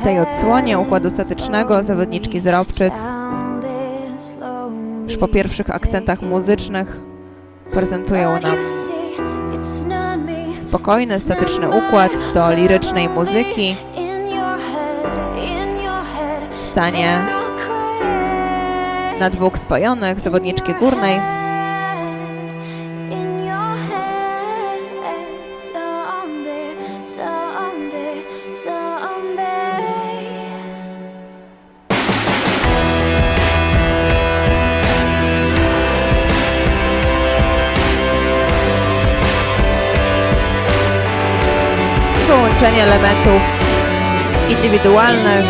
W tej odsłonie układu statycznego zawodniczki z Ropczyc. Już po pierwszych akcentach muzycznych prezentują nam spokojny, statyczny układ do lirycznej muzyki w stanie na dwóch spojonych zawodniczki górnej połączenie elementów indywidualnych.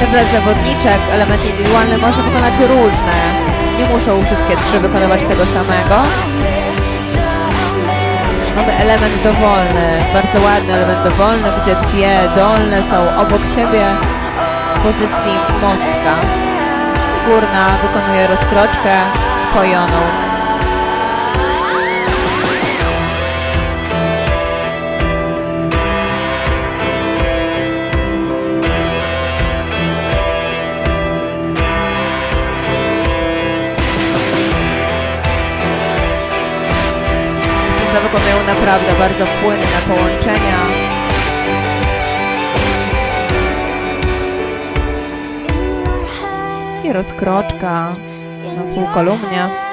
Z zawodniczek elementy indywidualne może wykonać różne. Nie muszą wszystkie trzy wykonywać tego samego. Mamy element dowolny, bardzo ładny element dowolny, gdzie dwie dolne są obok siebie w pozycji mostka. Górna wykonuje rozkroczkę spojoną. Wykonują naprawdę bardzo płynne połączenia. I rozkroczka na pół kolumnie.